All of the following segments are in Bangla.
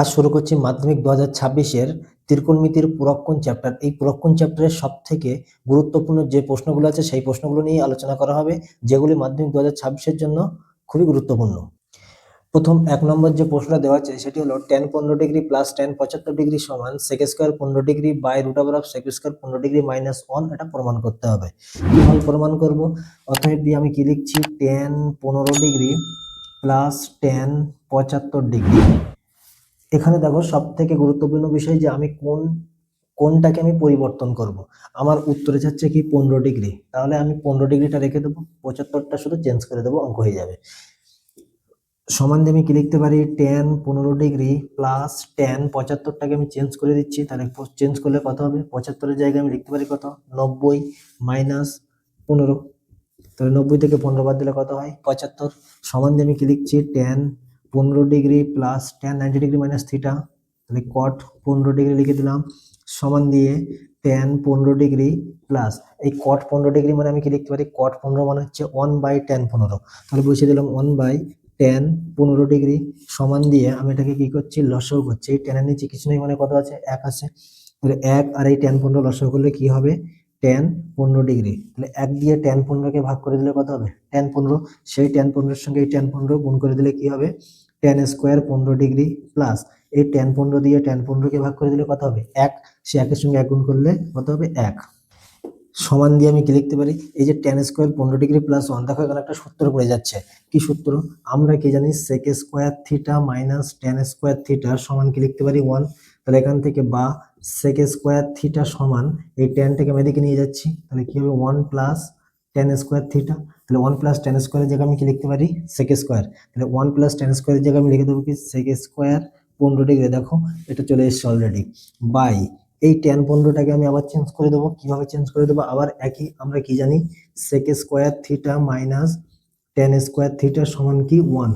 আজ শুরু করছি মাধ্যমিক দু হাজার ছাব্বিশের ত্রিকোণমিতির পুরক্ষণ চ্যাপ্টার এই পুরক্ষণ চ্যাপ্টারের সব থেকে গুরুত্বপূর্ণ যে প্রশ্নগুলো আছে, সেই প্রশ্নগুলো নিয়ে আলোচনা করা হবে, যেগুলি মাধ্যমিক দু হাজার ছাব্বিশের জন্য খুবই গুরুত্বপূর্ণ। প্রথম এক নম্বর যে প্রশ্নটা দেওয়া আছে, সেটি হলো টেন পনেরো ডিগ্রি প্লাস টেন পঁচাত্তর ডিগ্রি সমান সেক স্কোয়ার পনেরো degree by root over of sec square পনেরো ডিগ্রি মাইনাস ওয়ান এটা প্রমাণ করতে হবে। কীভাবে প্রমাণ করব? অতএব দিয়ে আমি কি লিখছি? টেন পনেরো ডিগ্রি প্লাস টেন পঁচাত্তর ডিগ্রি। এখানে দেখো সব থেকে গুরুত্বপূর্ণ বিষয় যে আমি কোন, কোনটাকে আমি পরিবর্তন করব। আমার উত্তরে যাচ্ছে কি পনেরো ডিগ্রি। তাহলে আমি পনেরো ডিগ্রিটা রেখে দেবো, পঁচাত্তরটা শুধু চেঞ্জ করে দেবো, অঙ্ক হয়ে যাবে। সমান দিয়ে আমি কি লিখতে পারি? টেন পনেরো ডিগ্রি প্লাস টেন পঁচাত্তরটাকে আমি চেঞ্জ করে দিচ্ছি। তাহলে চেঞ্জ করলে কত হবে? পঁচাত্তরের জায়গায় আমি লিখতে পারি কত? নব্বই মাইনাস পনেরো। তাহলে নব্বই থেকে পনেরো বাদ দিলে কত হয়? পঁচাত্তর। সমান দিয়ে আমি কি লিখছি? টেন পনেরো degree plus tan ninety degree minus theta তাহলে কট পনেরো ডিগ্রি লিখে দিলাম, সমান দিয়ে টেন পনেরো ডিগ্রি প্লাস এই কট পনেরো ডিগ্রি মানে আমি কি লিখতে পারি? কট পনেরো মানে হচ্ছে ওয়ান বাই টেন পনেরো। তাহলে বসিয়ে দিলাম ওয়ান বাই টেন পনেরো ডিগ্রি, সমান দিয়ে আমি এটাকে কি করছি? লসও করছি। এই টেনের নিচে কিছু নেই মানে কত আছে? এক আছে। তাহলে এক আর এই টেন পনেরো লসও করলে কি হবে? টেন পনেরো ডিগ্রি তাহলে এক দিয়ে টেন পনেরোকে ভাগ করে দিলে কত হবে? টেন পনেরো, সেই টেন পনেরোর সঙ্গে এই টেন পনেরো গুণ করে দিলে কি হবে? টেন স্কোয়ার পনেরো ডিগ্রি প্লাস এই টেন পনেরো দিয়ে টেন পনেরোকে ভাগ করে দিলে কত হবে? এক সে একের সঙ্গে এক গুণ করলে কত হবে? এক। সমান দিয়ে আমি কি লিখতে পারি? এই যে টেন স্কোয়ার পনেরো ডিগ্রি প্লাস ওয়ান দেখো এখানে একটা সূত্র পড়ে যাচ্ছে। কি সূত্র? আমরা কি জানি sec square theta minus tan square theta সমান কি লিখতে পারি? ওয়ান তাহলে এখান থেকে বা সেক স্কোয়ার থিটা সমান এই টেনটাকে আমি এদিকে নিয়ে যাচ্ছি। তাহলে কি হবে? One plus tan square theta তাহলে ওয়ান প্লাস টেন স্কোয়ারের জায়গায় আমি কি লিখতে পারি? সেক স্কোয়ার তাহলে ওয়ান প্লাস টেন স্কোয়ারের জায়গায় আমি লিখে দেবো কি? সেক স্কোয়ার পনেরো ডিগ্রি। দেখো, এটা চলে এসছে অলরেডি বাই এই টেন পনেরোটাকে আমি আবার চেঞ্জ করে দেবো। কীভাবে চেঞ্জ করে দেবো? আবার একই আমরা কি জানি? Sec square theta minus tan square theta সমান কি? ওয়ান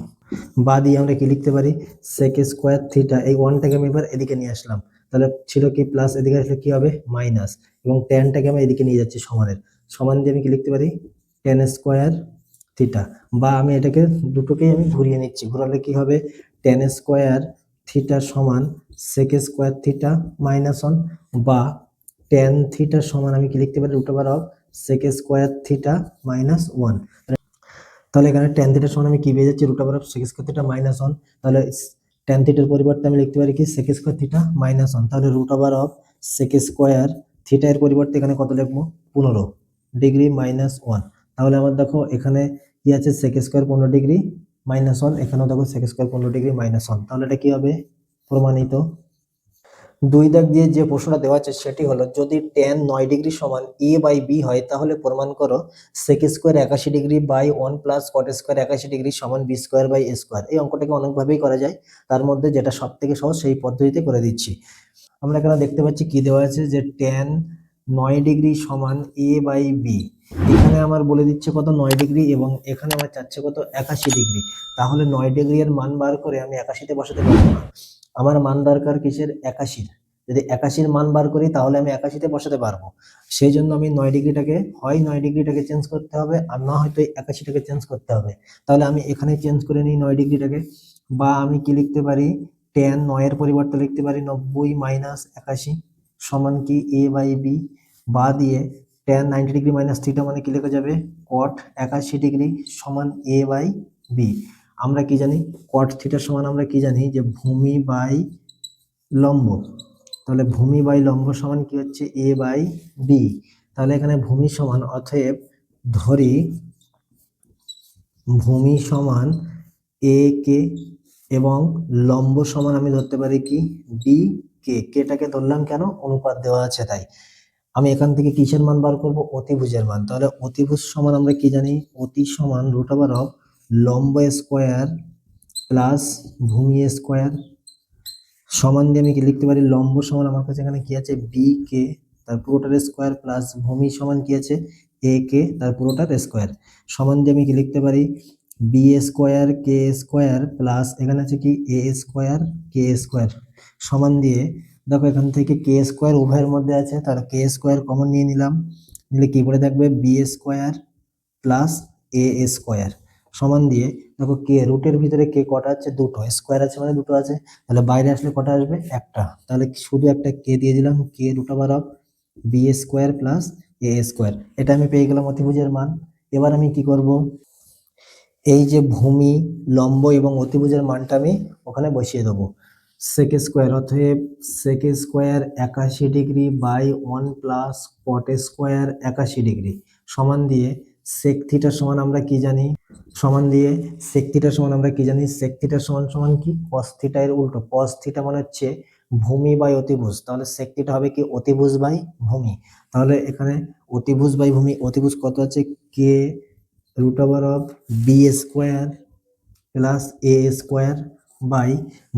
বা দিয়ে আমরা কি লিখতে পারি? সেক স্কোয়ার থিটা এই ওয়ানটাকে আমি এবার এদিকে নিয়ে আসলাম। তাহলে ছিল কি প্লাস এদিকে আসলে কি হবে? মাইনাস এবং টেনটাকে আমি এদিকে নিয়ে যাচ্ছি সমানের। সমান দিয়ে আমি কি লিখতে পারি? টেন স্কোয়ার থিটা বা আমি এটাকে দুটোকেই আমি ঘুরিয়ে নিচ্ছি। ঘোরালে কি হবে? টেন স্কোয়ার থিটা সমান sec square theta minus one বা টেন থিটা সমান আমি কি লিখতে পারি? Root over of sec square theta minus one তাহলে এখানে টেন থিটার সমান আমি কি পেয়ে যাচ্ছি? Root of sec square theta minus one তাহলে টেন থিটার পরিবর্তে আমি লিখতে পারি কি? Sec square theta minus one তাহলে root over of sec square theta এর পরিবর্তে এখানে কত লিখব? পনেরো ডিগ্রি মাইনাস ওয়ান তাহলে আমার দেখো এখানে কি আছে? সেক স্কোয়ার পনেরো ডিগ্রি মাইনাস ওয়ান এখানেও দেখো সেক স্কোয়ার পনেরো ডিগ্রি মাইনাস ওয়ান তাহলে এটা কি হবে? প্রমাণিত দুই দাগ দিয়ে যে প্রশ্নটা দেওয়া আছে সেটি হলো, যদি টেন নয় ডিগ্রি সমান এ বাই বি হয়, তাহলে প্রমাণ করো সেক স্কোয়ার একাশি degree by one plus cot square একাশি ডিগ্রি সমান B square by A square এই অঙ্কটাকে অনেকভাবেই করা যায়। তার মধ্যে যেটা সব থেকে সহজ সেই পদ্ধতিতে করে দিচ্ছি। আমরা এখানে দেখতে পাচ্ছি কি দেওয়া আছে যে টেন নয় ডিগ্রি সমান এ বাই বি এখানে আমার বলে দিচ্ছে কত নয় ডিগ্রি এবং এখানে আমার চাচ্ছে কত একাশি ডিগ্রি। তাহলে নয় ডিগ্রি এর মান বার করে আমি একাশিতে বসাতে পারব না। আমার মান দরকার কিসের? একাশির। যদি একাশির মান বার করি তাহলে আমি একাশিতে বসাতে পারব। সেই জন্য আমি নয় ডিগ্রিটাকে, হয় নয় ডিগ্রিটাকে চেঞ্জ করতে হবে আর না হয়তো একাশিটাকে চেঞ্জ করতে হবে। তাহলে আমি এখানে চেঞ্জ করে নিই নয় ডিগ্রিটাকে বা আমি কি লিখতে পারি? টেন নয়ের পরিবর্তে লিখতে পারি নব্বই মাইনাস একাশি সমান কি এ বাই বি বা দিয়ে tan ninety degree minus theta মানে কি লেখা যাবে? কট একাশি ডিগ্রি সমান এ বাই বি আমরা কি জানি? কট থিটার সমান আমরা কি জানি? যে ভূমি বাই লম্ব। তাহলে ভূমি বাই লম্ব সমান কি হচ্ছে? এ বাই বি তাহলে এখানে ভূমি সমান, অতএব ধরি ভূমি সমান এ কে এবং লম্ব সমান আমি ধরতে পারি কি? বি কে কেটাকে ধরলাম কেন? অনুপাত দেওয়া আছে তাই। আমি এখান থেকে কিসের মান বার করব? অতিভুজের মান। তাহলে অতিভুজ সমান আমরা কি জানি? অতি সমান রুট ওভার অফ লম্ব স্কোয়ার প্লাস ভূমি স্কোয়ার সমান দিয়ে আমি কি লিখতে পারি? লম্ব সমান আমার কাছে এখানে কি আছে? বি কে তার পুরোটার স্কোয়ার প্লাস ভূমি সমান কি আছে? এ কে তার পুরোটার স্কোয়ার সমান দিয়ে আমি কি লিখতে পারি? B square K square plus এখানে আছে কি? এ স্কোয়ার কে স্কোয়ার সমান দিয়ে দেখো এখান থেকে কে স্কোয়ার উভয়ের মধ্যে আছে তার কে স্কোয়ার কমন নিয়ে নিলাম। নিলে কি পড়ে থাকবে B square plus A square সমান দিয়ে, দেখো কে রুটের ভিতরে কে কটা আছে? দুটো। স্কোয়ার আছে মানে দুটো আছে। তাহলে বাইরে আসলে কটা আসবে? একটা। তাহলে শুধু একটা কে দিয়ে দিলাম। K root over of B square plus A square এটা আমি পেয়ে গেলাম অতিভুজের মান। এবার আমি কি করব? এই যে ভূমি, লম্ব এবং অতিভুজের মানটা আমি ওখানে বসিয়ে দেবো। সেক স্কোয়ার অতএব সেক স্কোয়ার একাশি ডিগ্রি বাই ওয়ান প্লাস পট স্কোয়ার একাশি ডিগ্রি সমান দিয়ে সেক থিটার সমান আমরা কি জানি? সমান দিয়ে সেক থিটার সমান আমরা কি জানি? সেক থিটার সমান সমান কি? কস থিটা এর উল্টো। কস থিটা মানে হচ্ছে ভূমি বাই অতিভুজ। তাহলে সেক থিটা হবে কি? অতিভুজ বাই ভূমি। তাহলে এখানে অতিভুজ বাই ভূমি, অতিভুজ কত আছে? K root over of B square plus A square by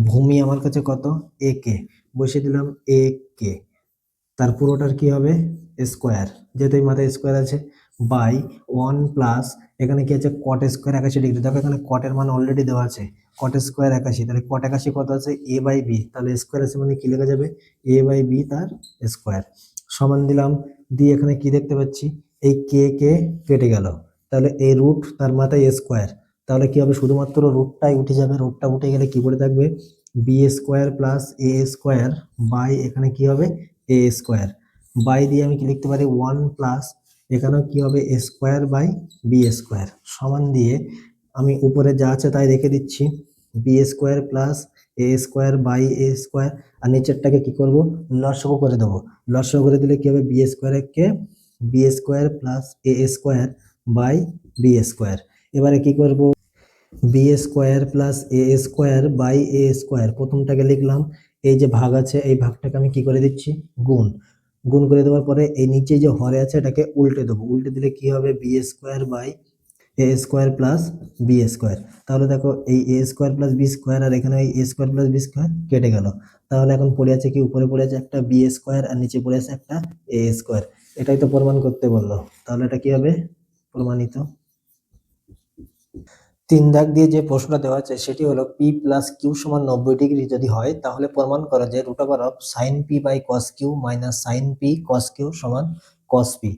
ভূমি আমার কাছে কত? এ কে বসিয়ে দিলাম এ কে তার পুরোটার কি হবে? স্কোয়ার। যেহেতু এই মাথায় স্কোয়ার আছে, বাই ওয়ান প্লাস, এখানে কি আছে? কট স্কোয়ার একাশি ডিগ্রি। দেখো এখানে কটের মান অলরেডি দেওয়া আছে। কট স্কোয়ার একাশি। তাহলে কট একাশি কত আছে? এ বাই বি তাহলে স্কোয়ার আছে মানে কি লেখা যাবে? এ বাই বি তার স্কোয়ার। সমান দিলাম, দিয়ে এখানে কি দেখতে পাচ্ছি? এই কে কে কেটে গেল। তাহলে এই রুট তার মাথায় স্কোয়ার। তাহলে কি হবে? শুধুমাত্র রুটটাই উঠে যাবে। রুটটা উঠে গেলে কি করে থাকবে? B square plus A square by এখানে কি হবে? এ স্কোয়ার বাই দিয়ে আমি কি লিখতে পারি? ওয়ান প্লাস এখানেও কি হবে? A square by B square সমান দিয়ে আমি উপরে যা আছে তাই রেখে দিচ্ছি। B square plus A square by A square আর নিচেরটাকে কি করব? লসগু করে দেবো। লসগু করে দিলে কি হবে? বি স্কোয়ারকে B square plus A square by B square এবারে কি করব? B square plus A square by A square প্রথমটাকে লিখলাম। এই যে ভাগ আছে, এই ভাগটাকে আমি কি করে দিচ্ছি? গুণ। গুণ করে দেওয়ার পরে এই নিচে যে হরে আছে, এটাকে উল্টে দেবো। উল্টে দিলে কি হবে? B square by A square plus B square তাহলে দেখো, এই A square plus B square আর এখানে এই A square plus B square কেটে গেল। তাহলে এখন পড়ে আছে কি? উপরে পড়ে আছে একটা বি স্কোয়ার আর নিচে পড়ে আছে একটা এ স্কোয়ার এটাই তো প্রমাণ করতে বলল। তাহলে এটা কি হবে? প্রমাণিত। তিন দাগ দিয়ে যে প্রশ্নটা দেওয়া আছে, সেটি হলো পি প্লাস কিউ সমান নব্বই ডিগ্রি যদি হয়, তাহলে প্রমাণ করা যায় root over of sine P by cos Q minus sine P cos Q সমান কস পি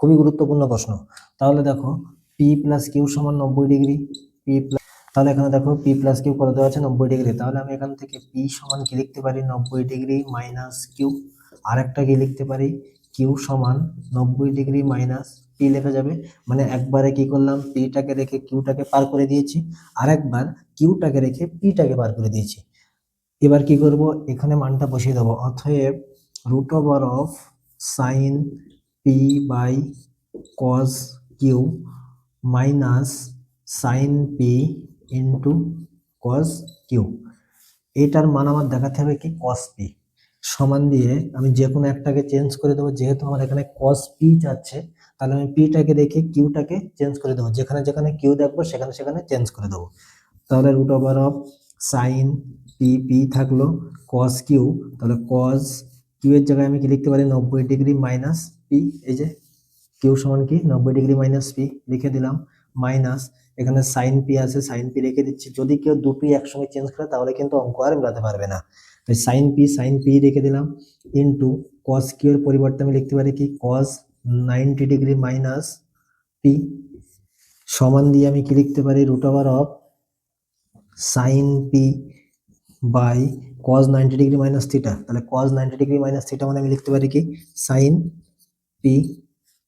খুবই গুরুত্বপূর্ণ প্রশ্ন। তাহলে দেখো পি প্লাস কিউ সমান নব্বই ডিগ্রি পি প্লাস তাহলে এখানে দেখো পি প্লাস কিউ কত দেওয়া আছে? নব্বই ডিগ্রি। তাহলে আমি এখান থেকে পি সমান কি লিখতে পারি? নব্বই ডিগ্রি মাইনাস কিউ আর একটা কি লিখতে পারি? কিউ সমান নব্বই ডিগ্রি মাইনাস পি লেখা যাবে। মানে একবারে কি করলাম? পিটাকে রেখে কিউটাকে পার করে দিয়েছি। আর একবার কিউটাকে রেখে পিটাকে পার করে দিয়েছি। এবার কি করব? এখানে মানটা বসিয়ে দেবো। অতএব root over of sine P by cos Q minus sine P into cos Q এটার মান আমার দেখাতে হবে কি? কস পি সমান দিয়ে আমি যে কোনো একটাকে চেঞ্জ করে দেবো। যেহেতু আমার এখানে কস পি যাচ্ছে, তাহলে আমি পিটাকে রেখে কিউটাকে চেঞ্জ করে দেবো। যেখানে যেখানে কিউ দেখব, সেখানে সেখানে চেঞ্জ করে দেবো। তাহলে root over of sine P P থাকল কস কিউ তাহলে কস কিউ এর জায়গায় আমি কি লিখতে পারি? নব্বই ডিগ্রি মাইনাস পি এই যে কিউ সমান কি? নব্বই ডিগ্রি মাইনাস পি লিখে দিলাম মাইনাস এখানে সাইন পি আছে সাইন পি রেখে দিচ্ছি। যদি কেউ দুটোই একসঙ্গে চেঞ্জ করে, তাহলে কিন্তু অঙ্ক আর মেলাতে পারবে না। তাই সাইন পি সাইন পি রেখে দিলাম। ইন্টু কস কিউ এর পরিবর্তে আমি লিখতে পারি কি? Cos ninety degree minus P সমান দিয়ে আমি কি লিখতে পারি? Root over of sine P by cos ninety degree minus theta তাহলে cos ninety degree minus theta মানে আমি লিখতে পারি কি? সাইন পি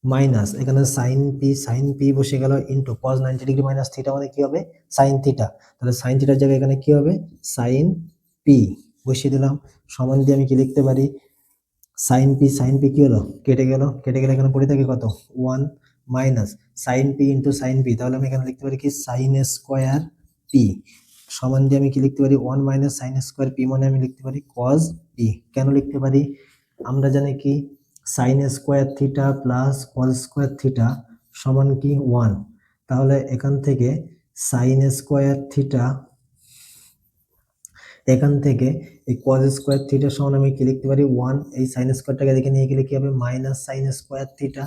মাইনাস এখানে সাইন পি সাইন পি বসে গেল into cos ninety degree minus theta মানে কি হবে? সাইন থিটা তাহলে সাইন থিটার জায়গায় এখানে কি হবে? সাইন পি বসিয়ে দিলাম। সমান দিয়ে আমি কি লিখতে পারি? সাইন পি সাইন পি কি হলো? কেটে গেল। কেটে গেলে এখানে পড়ে থাকে কত? One minus sine P into sine P তাহলে আমি এখানে লিখতে পারি কি? সাইন স্কোয়ার পি সমান দিয়ে আমি কি লিখতে পারি? One minus sine square P মানে আমি লিখতে পারি কজ পি কেন লিখতে পারি? আমরা জানি কি? Sine square theta plus cos square theta সমান কি? ওয়ান তাহলে এখান থেকে সাইন স্কোয়ার থিটা এখান থেকে এই কজ স্কোয়ার থিটা সমান আমি কি লিখতে পারি? ওয়ান এই সাইন স্কোয়ারটাকে দেখে নিয়ে গেলে কি হবে? মাইনাস সাইন স্কোয়ার থিটা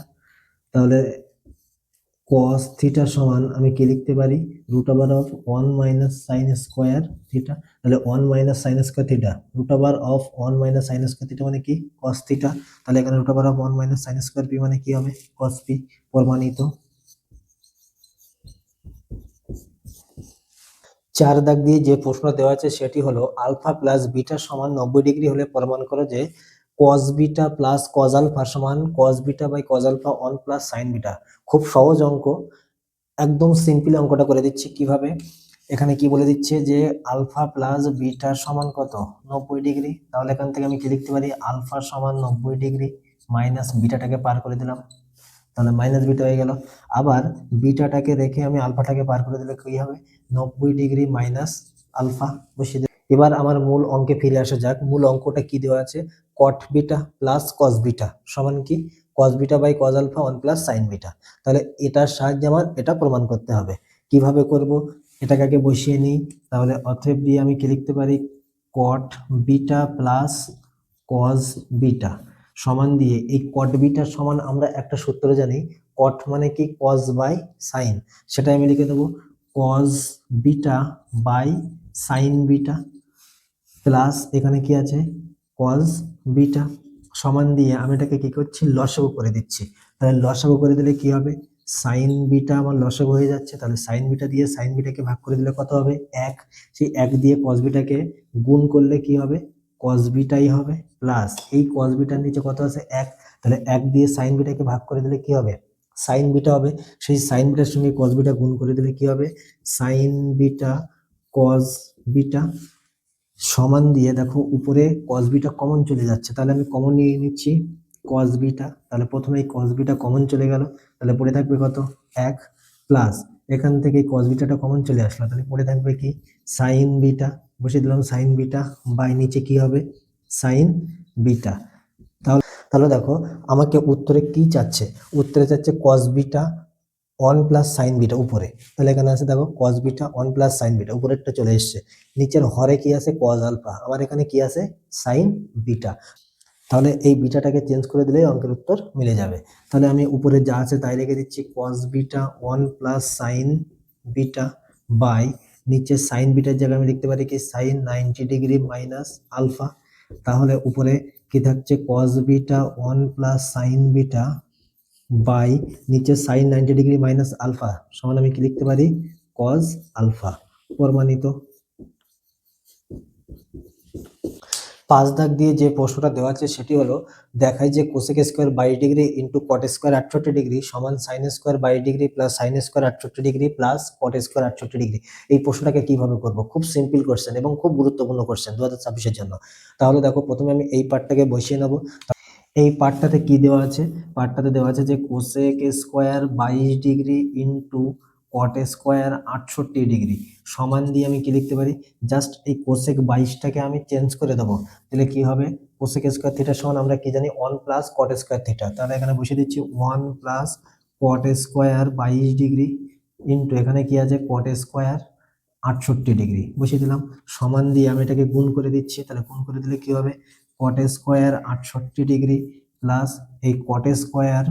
তাহলে কস থিটা সমান আমি কি লিখতে পারি? Root over of one minus sine square theta তাহলে one minus sine square theta root over of one minus sine square theta মানে কি? কস থিটা তাহলে এখানে root over of one minus sine square P মানে কি হবে? কস পি প্রমাণিত। চার দাগ দিয়ে যে প্রশ্ন দেওয়া আছে সেটি হলো আলফা প্লাস বিটা সমান নব্বই ডিগ্রি হলে প্রমাণ করো যে cos beta plus cos alpha সমান cos beta by cos alpha one plus sine beta. খুব সহজ অঙ্ক। একদম সিম্পল অঙ্কটা করে দিচ্ছি কীভাবে। এখানে কি বলে দিচ্ছে যে আলফা প্লাস বিটা সমান কত? নব্বই ডিগ্রি। তাহলে এখান থেকে আমি কি লিখতে পারি? আলফা সমান নব্বই ডিগ্রি মাইনাস বিটাটাকে পার করে দিলাম। তাহলে মাইনাস বিটা হয়ে গেল। আবার বিটাটাকে রেখে আমি আলফাটাকে পার করে দিলে কি হবে? নব্বই ডিগ্রি মাইনাস আলফা বসিয়ে এবার আমার মূল অঙ্কে ফিরে আসা যাক। মূল অঙ্কটা কি দেওয়া আছে? Cot beta plus cos beta সমান কি? Cos beta by cos alpha one plus sine beta তাহলে এটার সাহায্যে আমার এটা প্রমাণ করতে হবে। কীভাবে করব? এটাকে আগে বসিয়ে নিই। তাহলে অতএব দিয়ে আমি কি লিখতে পারি? Cot beta plus cos beta সমান দিয়ে, এই কট বিটার সমান আমরা একটা সূত্র জানি। কট মানে কি? কজ বাই সাইন সেটা আমি লিখে দেবো। Cos beta by sine beta plus এখানে কি আছে? কজ বিটা সমান দিয়ে আমি এটাকে কি করছি? লসাগু করে দিচ্ছি। তাহলে লসাগু করে দিলে কি হবে? সাইন বিটা আমার লসাগু হয়ে যাচ্ছে। তাহলে সাইন বিটা দিয়ে সাইন বিটাকে ভাগ করে দিলে কত হবে? এক। সেই এক দিয়ে কস বিটাকে গুণ করলে কি হবে? কস বিটাই হবে প্লাস এই কস বিটার নিচে কত আছে? এক। তাহলে এক দিয়ে সাইন বিটাকে ভাগ করে দিলে কি হবে? সাইন বিটা হবে। সেই সাইন বিটার সঙ্গে কস বিটা গুণ করে দিলে কি হবে? সাইন বিটা কস বিটা সমান দিয়ে দেখো উপরে কস বিটা কমন চলে যাচ্ছে। তাহলে আমি কমন নিয়ে নিচ্ছি কস বিটা তাহলে প্রথমে এই কস বিটা কমন চলে গেল। তাহলে পড়ে থাকবে কত? এক প্লাস এখান থেকে কস বিটাটা কমন চলে আসলো। তাহলে পড়ে থাকবে কি? সাইন বিটা বসে দিলাম সাইন বিটা বাই নিচে কি হবে? সাইন বিটা তাহলে তাহলে দেখো, আমাকে উত্তরে কি চাচ্ছে? উত্তরে চাচ্ছে cos beta one plus sine beta উপরে। তাহলে এখানে আছে দেখো cos beta one plus sine beta উপরেরটা চলে এসছে। নিচের হরে কি আছে? কজ আলফা আমার এখানে কি আছে? সাইন বিটা তাহলে এই বিটাটাকে চেঞ্জ করে দিলেই অঙ্কের উত্তর মিলে যাবে। তাহলে আমি উপরে যা আছে তাই রেখে দিচ্ছি cos beta one plus sine beta by নিচে সাইন বিটার জায়গায় আমি লিখতে পারি কি? Sine ninety degree minus alpha তাহলে উপরে কি থাকছে? Cos beta one plus sine beta by, নিচে sine ninety degree minus alpha সমান আমি কি লিখতে পারি? কজ আলফা প্রমাণিত। পাঁচ দাগ দিয়ে যে প্রশ্নটা দেওয়া আছে সেটি হলো দেখায় যে কোসেক স্কোয়ার বাইশ ডিগ্রি ইন্টু কট স্কোয়ার আটষট্টি ডিগ্রি সমান সাইন স্কোয়ার বাইশ ডিগ্রি প্লাস সাইন স্কোয়ার আটষট্টি ডিগ্রি প্লাস কট স্কোয়ার আটষট্টি ডিগ্রি এই প্রশ্নটাকে কীভাবে করব? খুব সিম্পল কোশ্চেন এবং খুব গুরুত্বপূর্ণ কোশ্চেন দু হাজার ছাব্বিশের জন্য। তাহলে দেখো, প্রথমে আমি এই পার্টটাকে বসিয়ে নেব। এই পার্টটাতে কি দেওয়া আছে? পার্টটাতে দেওয়া আছে যে কোসেক স্কোয়ার বাইশ ডিগ্রি ইন্টু কট স্কোয়ার আটষট্টি ডিগ্রি। সমান দিয়ে আমি কি লিখতে পারি? জাস্ট এই কোসেক বাইশটাকে আমি চেঞ্জ করে দেবো। তাহলে কি হবে? কোসেক স্কোয়ার থিটার সমান আমরা কি জানি? One plus cot square theta তাহলে এখানে বসে দিচ্ছি ওয়ান প্লাস কট স্কোয়ার বাইশ ডিগ্রি ইন্টু এখানে কি আছে? কট স্কোয়ার আটষট্টি ডিগ্রি। বসিয়ে দিলাম। সমান দিয়ে আমি এটাকে গুণ করে দিচ্ছি। তাহলে গুণ করে দিলে কি হবে? কট স্কোয়ার আটষট্টি ডিগ্রি প্লাস এই কট স্কোয়ার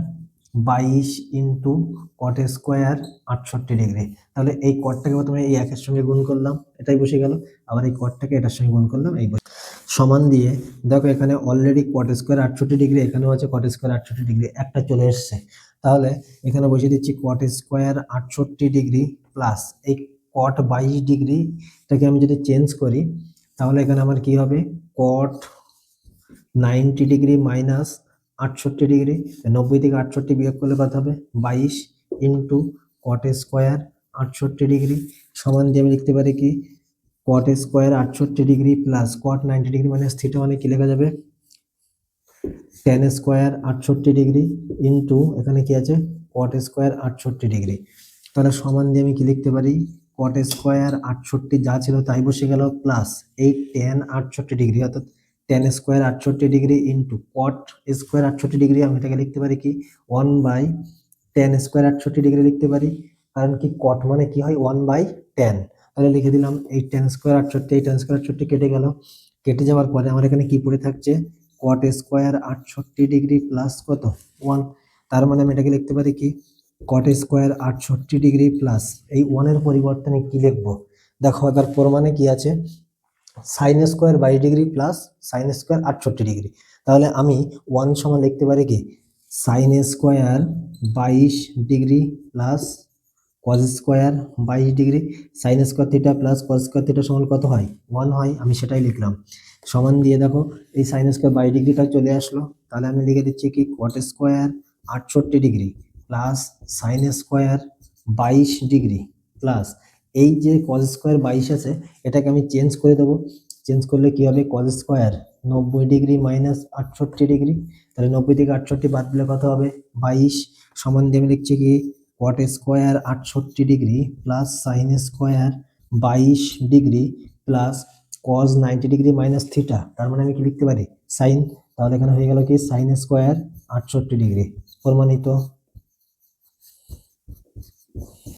বাইশ ইন্টু কট স্কোয়ার আটষট্টি ডিগ্রি। তাহলে এই কটটাকে প্রথমে এই একের সঙ্গে গুণ করলাম, এটাই বসে গেল। আবার এই কটটাকে এটার সঙ্গে গুণ করলাম, এই সমান দিয়ে দেখো এখানে অলরেডি কট স্কোয়ার আটষট্টি ডিগ্রি, এখানেও আছে কট স্কোয়ার আটষট্টি ডিগ্রি, একটা চলে এসছে। তাহলে এখানে বসিয়ে দিচ্ছি কট স্কোয়ার আটষট্টি ডিগ্রি প্লাস এই কট বাইশ ডিগ্রি এটাকে আমি যদি চেঞ্জ করি, তাহলে এখানে আমার কি হবে? কট নাইনটি ডিগ্রি মাইনাস আটষট্টি ডিগ্রি, নব্বই থেকে আটষট্টি বিয়োগ করলে কত হবে? বাইশ ইন্টু কট স্কোয়ার আটষট্টি ডিগ্রি। সমান দিয়ে আমি লিখতে পারি কি? কট স্কোয়ার আটষট্টি degree plus cot ninety degree minus theta মানে কি লেখা যাবে? টেন স্কোয়ার আটষট্টি ডিগ্রি ইন্টু, এখানে কি আছে? কট স্কোয়ার আটষট্টি ডিগ্রি। তাহলে সমান দিয়ে আমি কি লিখতে পারি? কট স্কোয়ার আটষট্টি যা ছিল তাই বসে গেল প্লাস এই টেন আটষট্টি ডিগ্রি। অর্থাৎ টেন স্কোয়ার আটষট্টি ডিগ্রি ইন্টু কট স্কোয়ার আটষট্টি ডিগ্রি আমি এটাকে লিখতে পারি কি? ওয়ান বাই টেন স্কোয়ার আটষট্টি ডিগ্রি লিখতে পারি। কারণ কি কট মানে কি হয়? ওয়ান বাই টেন তাহলে লিখে দিলাম, এই টেন স্কোয়ার আটষট্টি, এই টেন স্কোয়ার আটষট্টি কেটে গেল। কেটে যাওয়ার পরে আমার এখানে কি পড়ে থাকছে? কট স্কোয়ার আটষট্টি ডিগ্রি প্লাস কত? ওয়ান তার মানে আমি এটাকে লিখতে পারি কি? কট স্কোয়ার আটষট্টি ডিগ্রি প্লাস এই ওয়ানের পরিবর্তনে কি লিখব? দেখো তার প্রমাণে কি আছে? সাইন স্কোয়ার বাইশ ডিগ্রি প্লাস সাইন স্কোয়ার আটষট্টি ডিগ্রি তাহলে আমি ওয়ান সমান লিখতে পারি কি? সাইন স্কোয়ার বাইশ ডিগ্রি প্লাস কজ স্কোয়ার বাইশ degree sine square theta plus cos square theta সমান কত হয়? ওয়ান হয়, আমি সেটাই লিখলাম। সমান দিয়ে দেখো, এই সাইন স্কোয়ার বাইশ ডিগ্রিটা চলে আসলো। তাহলে আমি লিখে দিচ্ছি কি? কট স্কোয়ার আটষট্টি ডিগ্রি প্লাস সাইন স্কোয়ার বাইশ ডিগ্রি প্লাস এই যে কজ স্কোয়ার বাইশ আছে, এটাকে আমি চেঞ্জ করে দেবো। চেঞ্জ করলে কি হবে? কজ স্কোয়ার নব্বই ডিগ্রি মাইনাস আটষট্টি ডিগ্রি তাহলে নব্বই থেকে আটষট্টি বাদ দিলে কত হবে? বাইশ। সমান দিয়ে আমি লিখছি কি? কট স্কোয়ার আটষট্টি ডিগ্রি প্লাস সাইন স্কোয়ার বাইশ degree plus cos ninety degree minus theta তার মানে আমি কি লিখতে পারি? সাইন তাহলে এখানে হয়ে গেল কি? সাইন স্কোয়ার আটষট্টি ডিগ্রি প্রমাণিত।